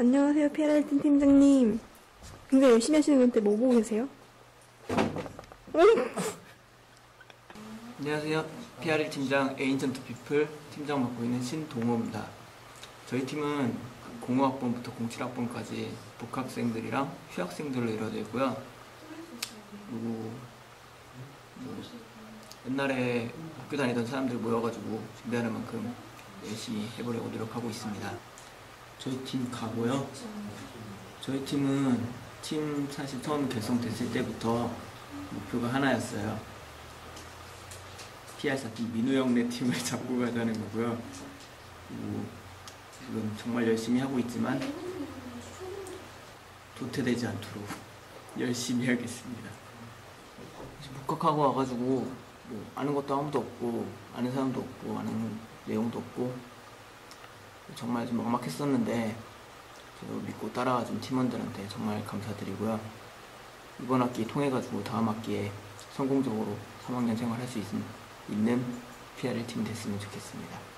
안녕하세요, 피아라이팅 팀장님. 굉장히 열심히 하시는 건데 뭐 보고 계세요? 안녕하세요. PR1 팀장 에인전트 피플 팀장 맡고 있는 신동호입니다. 저희 팀은 05학번부터 07학번까지 복학생들이랑 휴학생들로 이루어져 있고요. 그리고 뭐 옛날에 학교 다니던 사람들 모여가지고 준비하는 만큼 열심히 해보려고 노력하고 있습니다. 저희 팀 가고요. 저희 팀은 팀 사실 처음 결성됐을 때부터 목표가 하나였어요. PR4팀 민우 형네 팀을 잡고 가자는 거고요. 그리고 지금 정말 열심히 하고 있지만 도태되지 않도록 열심히 하겠습니다. 복학하고 와가지고 뭐 아는 것도 아무도 없고 아는 사람도 없고 아는 내용도 없고 정말 좀 막막했었는데 저도 믿고 따라와준 팀원들한테 정말 감사드리고요. 이번 학기 통해가지고 다음 학기에 성공적으로 3학년 생활할 수 있, 있는 PRL 팀이 됐으면 좋겠습니다.